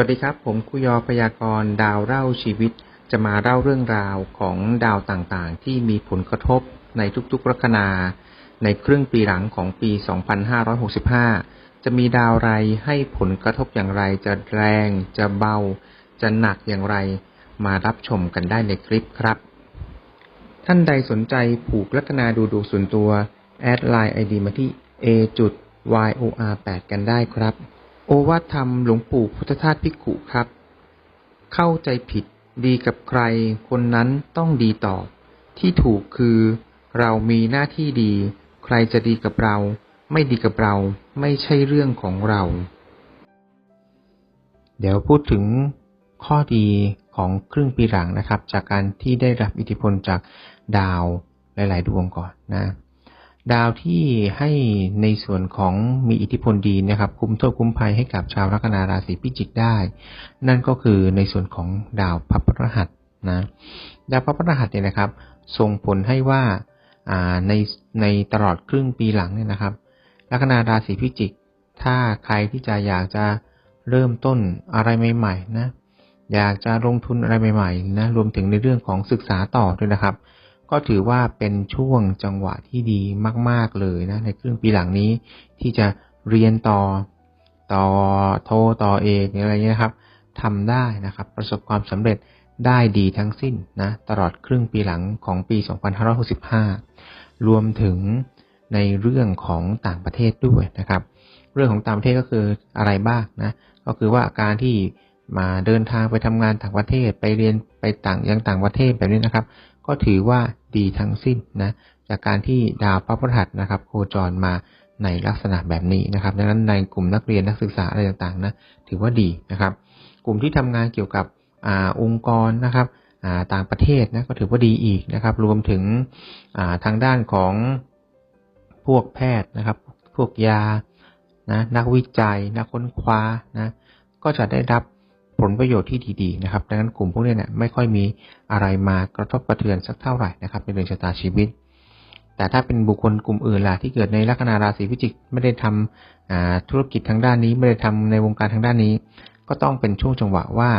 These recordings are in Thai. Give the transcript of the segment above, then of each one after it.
วัสดีครับ ผมคุยอพยากรณ์ดาวเล่าชีวิต จะมาเล่าเรื่องราวของดาวต่างๆ ที่มีผลกระทบในทุกๆลัคนา ในครึ่งปีหลังของปี 2565 จะมีดาวไรให้ผลกระทบอย่างไร จะแรง จะเบา จะหนักอย่างไร มารับชมกันได้ในคลิปครับ ท่านใดสนใจผูกลัคนาดูดวงส่วนตัว แอดไลน์ไอดีมาที่ a yor 8 กันได้ครับ โอวาทธรรมหลวงปู่พุทธทาสภิกุครับ เข้าใจผิดดีกับใคร คนนั้นต้องดีตอบ ที่ถูกคือ เรามีหน้าที่ดี ใครจะดีกับเรา ไม่ดีกับเรา ไม่ใช่เรื่องของเรา เดี๋ยวพูดถึงข้อดีของครึ่งปีหลังนะครับ จากการที่ได้รับอิทธิพลจากดาวหลาย ๆ ดวงก่อนนะ ดาวที่ให้ในส่วนของมีอิทธิพลดีนะครับ คุ้มโทษคุ้มภัยให้กับชาวลัคนาราศีพิจิกได้ นั่นก็คือในส่วนของดาวพระพฤหัสนะดาวพระพฤหัสเนี่ยนะครับ ส่งผลให้ว่าในในตลอดครึ่งปีหลังเนี่ยนะครับ ลัคนาราศีพิจิก ถ้าใครที่จะอยากจะเริ่มต้นอะไรใหม่ๆนะอยากจะลงทุนอะไรใหม่ๆนะรวมถึงในเรื่องของศึกษาต่อด้วยนะครับ ก็ถือว่าเป็นช่วงจังหวะที่ดีมาก ๆเลยนะในครึ่งปีหลังนี้ที่จะเรียนต่อต่อโทต่อเอกอะไรเงี้ยครับทำได้นะครับ ประสบความสำเร็จได้ดีทั้งสิ้นนะตลอดครึ่งปีหลังของปี 2565 รวมถึงในเรื่องของต่างประเทศด้วยนะครับ เรื่องของต่างประเทศก็คืออะไรบ้างนะก็คือว่าการที่มาเดินทางไปทำงานต่างประเทศไปเรียนไปต่างยังต่างประเทศแบบนี้นะครับ ก็ถือว่าดีทั้งสิ้นนะจากการที่ดาวพระพฤหัสนะครับ โคจรมาในลักษณะแบบนี้นะครับ ดังนั้นในกลุ่มนักเรียนนักศึกษาอะไรต่างๆนะถือว่าดีนะครับ กลุ่มที่ทำงานเกี่ยวกับอองค์กรนะครับต่างประเทศนะก็ถือว่าดีอีกนะครับ รวมถึงทางด้านของพวกแพทย์นะครับ พวกยานะนักวิจัย นักค้นคว้านะก็จะได้รับ ผลประโยชน์ที่ดีๆนะครับ ดังนั้นกลุ่มพวกนี้เนี่ยไม่ค่อยมีอะไรมากระทบกระเทือนสักเท่าไหร่นะครับในเรื่องชะตาชีวิต แต่ถ้าเป็นบุคคลกลุ่มอื่นล่ะที่เกิดในลัคนาราศีพิจิกไม่ได้ทำธุรกิจทางด้านนี้ไม่ได้ทำในวงการทางด้านนี้ ก็ต้องเป็นช่วงจังหวะว่า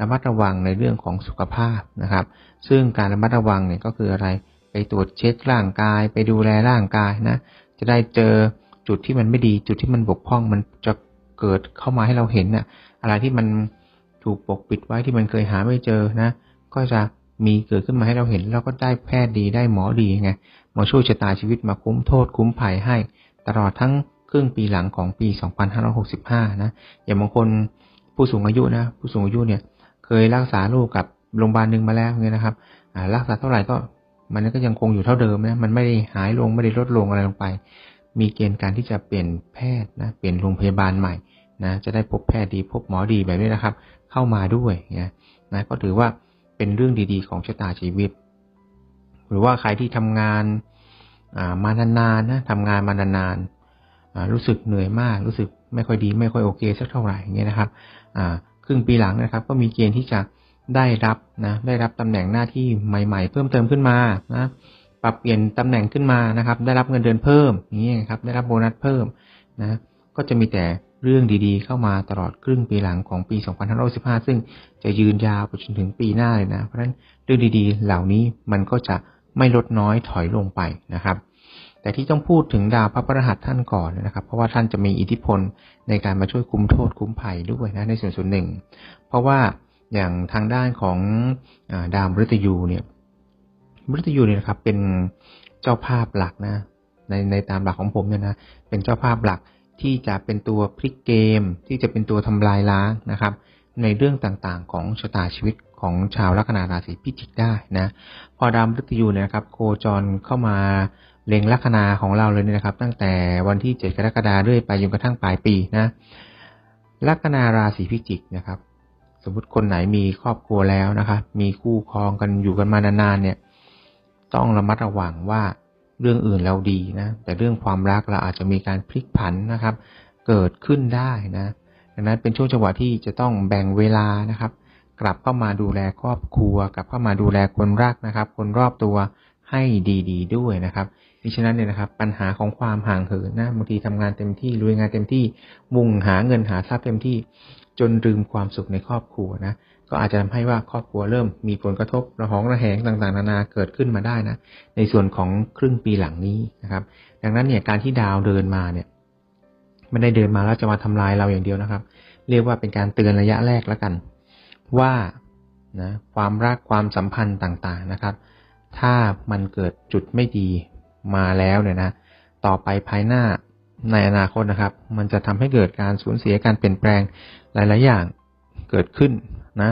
ระมัดระวังในเรื่องของสุขภาพนะครับ ซึ่งการระมัดระวังเนี่ยก็คืออะไรไปตรวจเช็คร่างกาย ไปดูแลร่างกายนะ จะได้เจอจุดที่มันไม่ดี จุดที่มันบกพร่องมันจะเกิดเข้ามาให้เราเห็นน่ะอะไรที่มัน ถูกปกปิดไว้ที่มันเคยหาไม่เจอนะ ก็จะมีเกิดขึ้นมาให้เราเห็นแล้วก็ได้แพทย์ดีได้หมอดีไงมาช่วยชะตาชีวิตมาคุ้มโทษคุ้มภัยให้ ตลอดทั้งครึ่งปีหลังของปี 2565 นะ อย่างบางคนผู้สูงอายุนะ ผู้สูงอายุเนี่ยเคยรักษาโรคกับโรงพยาบาลหนึ่งมาแล้วเนี่ยนะครับรักษาเท่าไหร่ก็มันก็ยังคงอยู่เท่าเดิมนะมันไม่ได้หายลงไม่ได้ลดลงอะไรลงไป มีเกณฑ์การที่จะเปลี่ยนแพทย์นะเปลี่ยนโรงพยาบาลใหม่นะจะได้พบแพทย์ดีพบหมอดีแบบนี้นะครับ เข้ามาด้วยนะนะก็ถือว่าเป็นเรื่องดีๆ ของชะตาชีวิต หรือว่าใครที่ทำงานมานานๆนะทำงานมานานๆรู้สึกเหนื่อยมาก รู้สึกไม่ค่อยดี ไม่ค่อยโอเคสักเท่าไหร่อย่างเงี้ยนะครับครึ่งปีหลังนะครับ ก็มีเกณฑ์ที่จะได้รับนะได้รับตำแหน่งหน้าที่ใหม่ ๆ เพิ่มเติมขึ้นมานะปรับเปลี่ยนตำแหน่งขึ้นมานะครับ ได้รับเงินเดือนเพิ่มอย่างนี้ยครับ ได้รับโบนัสเพิ่มนะ ก็จะมีแต่ เรื่องดีๆ เข้ามาตลอดครึ่งปีหลังของปี 2515ซึ่งจะยืนยาวไปจนถึงปีหน้าเลยนะ เพราะฉะนั้นเรื่องดีๆ เหล่านี้มันก็จะไม่ลดน้อยถอยลงไปนะครับ แต่ที่ต้องพูดถึงดาวพระพฤหัสท่านก่อนนะครับ เพราะว่าท่านจะมีอิทธิพลในการมาช่วยคุ้มโทษคุ้มภัยด้วยนะในส่วนส่วนหนึ่ง เพราะว่าอย่างทางด้านของอดาวมฤตยูเนี่ยมฤตยูเนี่ยนะครับเป็นเจ้าภาพหลักนะในในตามหลักของผมเนี่ยนะเป็นเจ้าภาพหลัก ที่จะเป็นตัวพลิกเกม ที่จะเป็นตัวทำลายล้างนะครับ ในเรื่องต่างๆ ของชะตาชีวิตของชาวลัคนาราศีพิจิกได้นะพอดาวมฤตยูนี่ยครับ โคจรเข้ามาเล็งลัคนาของเราเลยนะครับ ตั้งแต่วันที่ 7 กรกฎาคมเรื่อยไปจนกระทั่งปลายปีนะลัคนาราศีพิจิกนะครับ สมมติคนไหนมีครอบครัวแล้วนะครับมีคู่ครองกันอยู่กันมานานๆเนี่ย ต้องระมัดระวังว่า เรื่องอื่นเราดีนะ แต่เรื่องความรักเราอาจจะมีการพลิกผันนะครับ เกิดขึ้นได้นะดังนั้นเป็นช่วงจังหวะที่จะต้องแบ่งเวลานะครับ กลับเข้ามาดูแลครอบครัว กลับเข้ามาดูแลคนรักนะครับ คนรอบตัวให้ดีๆด้วยนะครับดิฉะนั้นเนี่ยนะครับ ปัญหาของความห่างเหินนะบางทีทำงานเต็มที่ลุยงานเต็มที่มุ่งหาเงินหาทรัพย์เต็มที่ จนลืมความสุขในครอบครัวนะ ก็อาจจะทำให้ว่าครอบครัวเริ่มมีผลกระทบระหองระแหงต่างๆ นานาเกิดขึ้นมาได้นะในส่วนของครึ่งปีหลังนี้นะครับ ดังนั้นเนี่ยการที่ดาวเดินมาเนี่ยไม่ได้เดินมาแล้วจะมาทำลายเราอย่างเดียวนะครับ เรียกว่าเป็นการเตือนระยะแรกแล้วกัน ว่านะความรักความสัมพันธ์ต่างๆนะครับ ถ้ามันเกิดจุดไม่ดีมาแล้วเนี่ยนะ ต่อไปภายหน้าในอนาคตนะครับ มันจะทำให้เกิดการสูญเสียการเปลี่ยนแปลงหลาย ๆ อย่างเกิดขึ้น นะ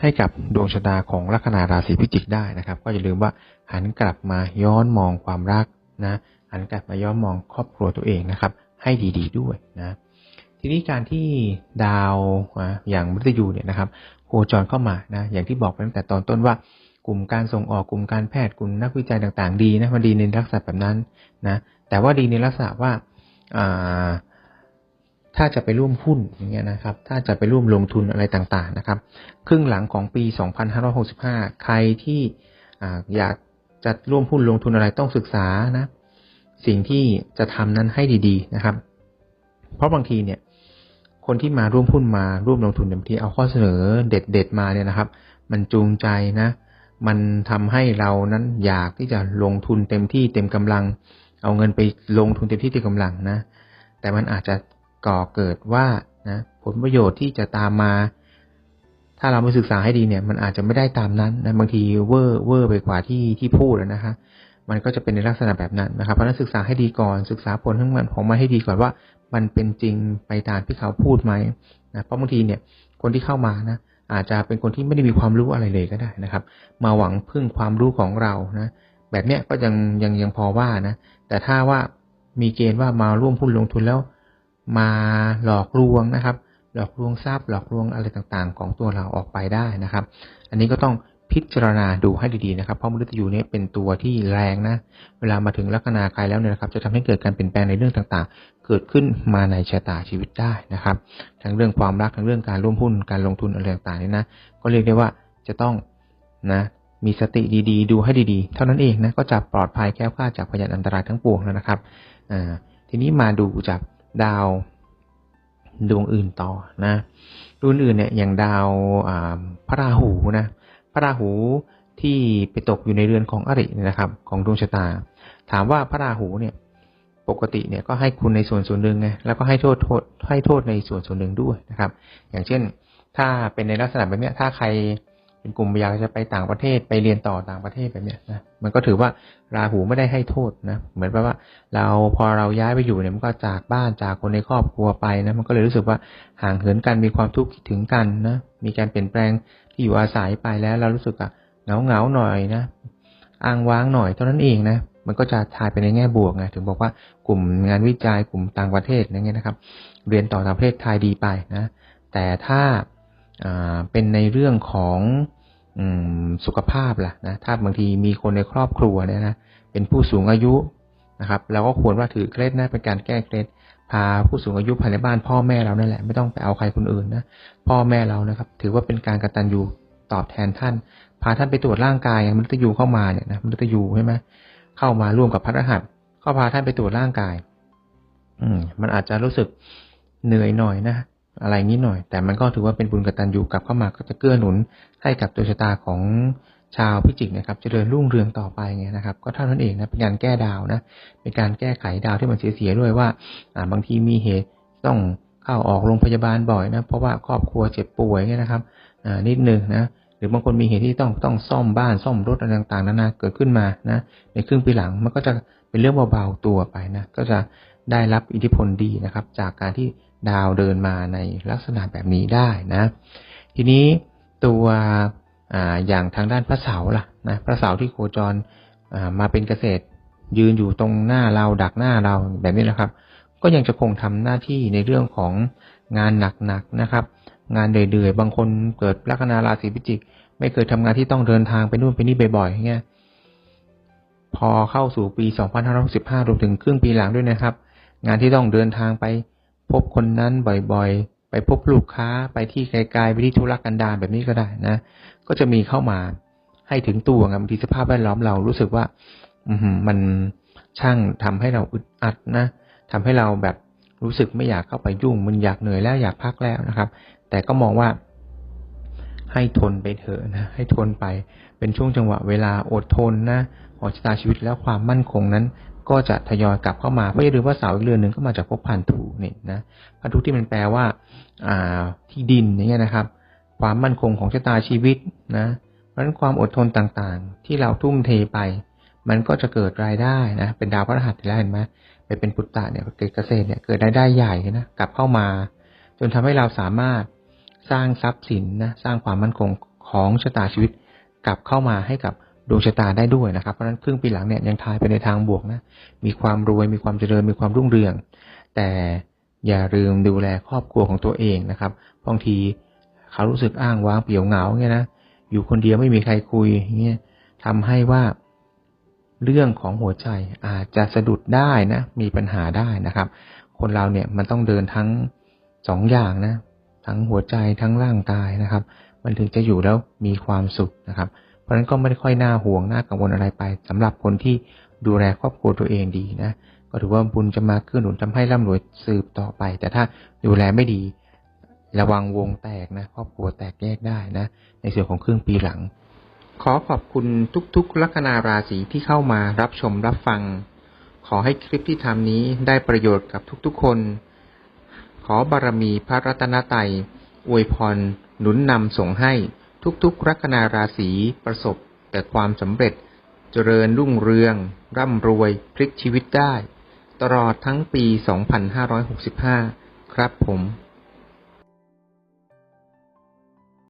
ให้กับดวงชะตาของลัคนาราศีพิจิกได้นะครับ ก็อย่าลืมว่าหันกลับมาย้อนมองความรักนะหันกลับมาย้อนมองครอบครัวตัวเองนะครับ ให้ดีๆด้วยนะทีนี้การที่ดาวอย่างมฤตยูเนี่ยนะครับโคจรเข้ามานะอย่างที่บอกไปตั้งแต่ตอนต้นว่ากลุ่มการส่งออกกลุ่มการแพทย์กลุ่มนักวิจัยต่าง ๆ ดีนะมันดีในลักษณะแบบนั้นนะแต่ว่าดีในลักษณะว่า ถ้าจะไปร่วมหุ้นอย่างเงี้ยนะครับ ถ้าจะไปร่วมลงทุนอะไรต่างๆนะครับ ครึ่งหลังของปี 2565 ใครที่อยากจะร่วมหุ้นลงทุนอะไรต้องศึกษานะ สิ่งที่จะทำนั้นให้ดีๆนะครับ เพราะบางทีเนี่ย คนที่มาร่วมหุ้นมาร่วมลงทุนบางทีเอาข้อเสนอเด็ดๆมาเนี่ยนะครับ มันจูงใจนะ มันทำให้เรานั้นอยากที่จะลงทุนเต็มที่เต็มกำลัง เอาเงินไปลงทุนเต็มที่เต็มกำลังนะ แต่มันอาจจะ ก่อเกิดว่านะผลประโยชน์ที่จะตามมา ถ้าเราไม่ศึกษาให้ดีเนี่ย มันอาจจะไม่ได้ตามนั้นนะบางทีเวอร์เวอร์ไปกว่าที่ที่พูดนะฮะมันก็จะเป็นในลักษณะแบบนั้นนะครับ เพราะนั้นศึกษาให้ดีก่อนศึกษาผลทั้งมันของมันให้ดีก่อนว่า มันเป็นจริงไปตามที่เขาพูดไหมนะเพราะบางทีเนี่ย คนที่เข้ามานะอาจจะเป็นคนที่ไม่ได้มีความรู้อะไรเลยก็ได้นะครับ มาหวังพึ่งความรู้ของเรานะแบบเนี้ยก็ยังยังยังพอว่านะแต่ถ้าว่ามีเกณฑ์ว่ามาร่วมหุ้นลงทุนแล้ว มาหลอกลวงนะครับ หลอกลวงทรัพย์หลอกลวงอะไรต่างๆ ของตัวเราออกไปได้นะครับ อันนี้ก็ต้องพิจารณาดูให้ดีๆนะครับ เพราะมฤตยูนี้เป็นตัวที่แรงนะ เวลามาถึงลัคนาใคายแล้วเนี่ยนะครับ จะทำให้เกิดการเปลี่ยนแปลงในเรื่องต่างๆ เกิดขึ้นมาในชะตาชีวิตได้นะครับ ทั้งเรื่องความรัก ทั้งเรื่องการร่วมหุ้น การลงทุนอะไรต่างๆนี่นะ ก็เรียกได้ว่าจะต้องนะ มีสติดีๆ ดูให้ดีๆ เท่านั้นเองนะ ก็จะปลอดภัยแก้วคลาดจากพยานอันตรายทั้งปวงแล้วนะครับ อ่า ทีนี้มาดูจาก ดาวดวงอื่นต่อนะดวงอื่นเนี่ยอย่างดาวพระราหูนะพระราหูที่ไปตกอยู่ในเรือนของอรินะครับ ของดวงชะตา ถามว่าพระราหูเนี่ย ปกติเนี่ยก็ให้คุณในส่วนส่วนหนึ่งไงแล้วก็ให้โทษโทษให้โทษในส่วนส่วนหนึ่งด้วยนะครับ อย่างเช่น ถ้าเป็นในลักษณะแบบนี้ถ้าใคร เป็นกลุ่มอยากจะไปต่างประเทศไปเรียนต่อต่างประเทศแบบเนี้ยนะมันก็ถือว่าราหูไม่ได้ให้โทษนะเหมือนแปลว่า เราพอเราย้ายไปอยู่เนี่ยมันก็จากบ้านจากคนในครอบครัวไปนะมันก็เลยรู้สึกว่าห่างเหินกันมีความทุกข์คิดถึงกันนะมีการเปลี่ยนแปลงที่อยู่อาศัยไปแล้ว เรารู้สึกอะเหงาเหงาหน่อยนะอ้างว้างหน่อยเท่านั้นเองนะมันก็จะทายไปในแง่บวกไงถึงบอกว่ากลุ่มงานวิจัยกลุ่มต่างประเทศอย่างเงี้ยนะครับ เรียนต่อต่างประเทศทายดีไปนะแต่ถ้าเป็นในเรื่องของ สุขภาพล่ะนะถ้าบางทีมีคนในครอบครัวเนี่ยนะเป็นผู้สูงอายุนะครับเราก็ควรว่าถือเคล็ดนะเป็นการแก้เคล็ดพาผู้สูงอายุภายในบ้านพ่อแม่เรานั่นแหละไม่ต้องไปเอาใครคนอื่นนะพ่อแม่เรานะครับ ถือว่าเป็นการกระตัญญูตอบแทนท่าน พาท่านไปตรวจร่างกายมนุษย์ยูเข้ามาเนี่ยนะมนุษย์ยูใช่ไหมเข้ามาร่วมกับพระรหัสก็พาท่านไปตรวจร่างกาย อืมมันอาจจะรู้สึกเหนื่อยหน่อยนะ อะไรงี้หน่อย แต่มันก็ถือว่าเป็นบุญกตัญญูกลับเข้ามาก็จะเกื้อหนุนให้กับตัวชะตาของชาวพิจิกนะครับจเจริญรุ่งเรืองต่อไปไงนะครับ ก็เท่านั้นเองนะเป็นการแก้ดาวนะเป็นการแก้ไขดาวที่มันเสียๆด้วยว่าบางทีมีเหตุต้องเข้าออกโรงพยาบาลบ่อยนะเพราะว่าครอบครัวเจ็บป่วยเนี่ยนะครับนิดนึงนะหรือบางคนมีเหตุที่ต้องต้องซ่อมบ้านซ่อมรถอะไรต่างๆนานาเกิดขึ้นมานะในครึ่งปีหลังมันก็จะเป็นเรื่องเบาๆตัวไปนะก็จะ ได้รับอิทธิพลดีนะครับ จากการที่ดาวเดินมาในลักษณะแบบนี้ได้นะ ทีนี้ตัวออย่างทางด้านพระเสาล่ะนะพระเสาที่โคจรมาเป็นเกษตร ยืนอยู่ตรงหน้าเราดักหน้าเราแบบนี้นะครับ ก็ยังจะคงทำหน้าที่ในเรื่องของงานหนักๆนะครับ งานเดือยๆบางคนเกิดลัคนาราศีพิจิก ไม่เคยทำงานที่ต้องเดินทางไปนู่นไปนี่บ่อยๆเงี้ยพอเข้าสู่ปี 2565 รวมถึงครึ่งปีหลังด้วยนะครับ งานที่ต้องเดินทางไป พบคนนั้นบ่อยๆ ไปพบลูกค้าไปที่ไกลๆไปที่ธุรกันดารแบบนี้ก็ได้นะ ก็จะมีเข้ามาให้ถึงตัวไงบางทีสภาพแวดล้อมเรารู้สึกว่า อืมันช่างทำให้เราอึดอัดนะทำให้เราแบบรู้สึกไม่อยากเข้าไปยุ่ง มันอยากเหนื่อยแล้วอยากพักแล้วนะครับ แต่ก็มองว่า ให้ทนไปเถอะนะ ให้ทนไป เป็นช่วงจังหวะเวลาอดทนนะขอชะตาชีวิตแล้วความมั่นคงนั้น ก็จะทยอยกลับเข้ามาเพราะอย่าลืมว่าเสาอีกเรือนหนึ่งก็มาจากภพพันธุนี่นะพันธุที่มันแปลว่าอ่าที่ดินอย่างเงี้ยนะครับ ความมั่นคงของชะตาชีวิตนะเพราะฉะนั้นความอดทนต่างๆ ที่เราทุ่มเทไป มันก็จะเกิดรายได้นะเป็นดาวพฤหัสแล้วเห็นไหมไปเป็นปุตตะเนี่ยเกิดเกษตรเนี่ยเกิดรายได้ใหญ่นะกลับเข้ามา จนทำให้เราสามารถสร้างทรัพย์สินนะสร้างความมั่นคงของชะตาชีวิตกลับเข้ามาให้กับ ดวงชะตาได้ด้วยนะครับ เพราะฉะนั้นครึ่งปีหลังเนี่ยยังทายไปในทางบวกนะ มีความรวย มีความเจริญ มีความรุ่งเรือง แต่อย่าลืมดูแลครอบครัวของตัวเองนะครับ บางทีเขารู้สึกอ้างว้างเปลี่ยวเหงาเงี้ยนะ อยู่คนเดียวไม่มีใครคุยเงี้ยทำให้ว่าเรื่องของหัวใจอาจจะสะดุดได้นะ มีปัญหาได้นะครับ คนเราเนี่ยมันต้องเดินทั้งสองอย่างนะ ทั้งหัวใจทั้งร่างกายนะครับ มันถึงจะอยู่แล้วมีความสุขนะครับ เพราะฉะนั้นก็ไม่ได้ค่อยน่าห่วงน่ากังวลอะไรไปสำหรับคนที่ดูแลครอบครัวตัวเองดีนะก็ถือว่าบุญจะมาเกื้อหนุนทำให้ร่ำรวยสืบต่อไป แต่ถ้าดูแลไม่ดี ระวังวงแตกนะครอบครัวแตกแยกได้นะ ในส่วนของครึ่งปีหลัง ขอขอบคุณทุกๆ ลัคนาราศีที่เข้ามารับชมรับฟัง ขอให้คลิปที่ทำนี้ได้ประโยชน์กับทุกๆคน ขอบารมีพระรัตนตรัยอวยพรหนุนนำส่งให้ ทุกๆ ลัคนาราศีประสบแต่ความสำเร็จเจริญรุ่งเรือง ร่ำรวย พลิกชีวิตได้ ตลอดทั้งปี 2565 ครับผม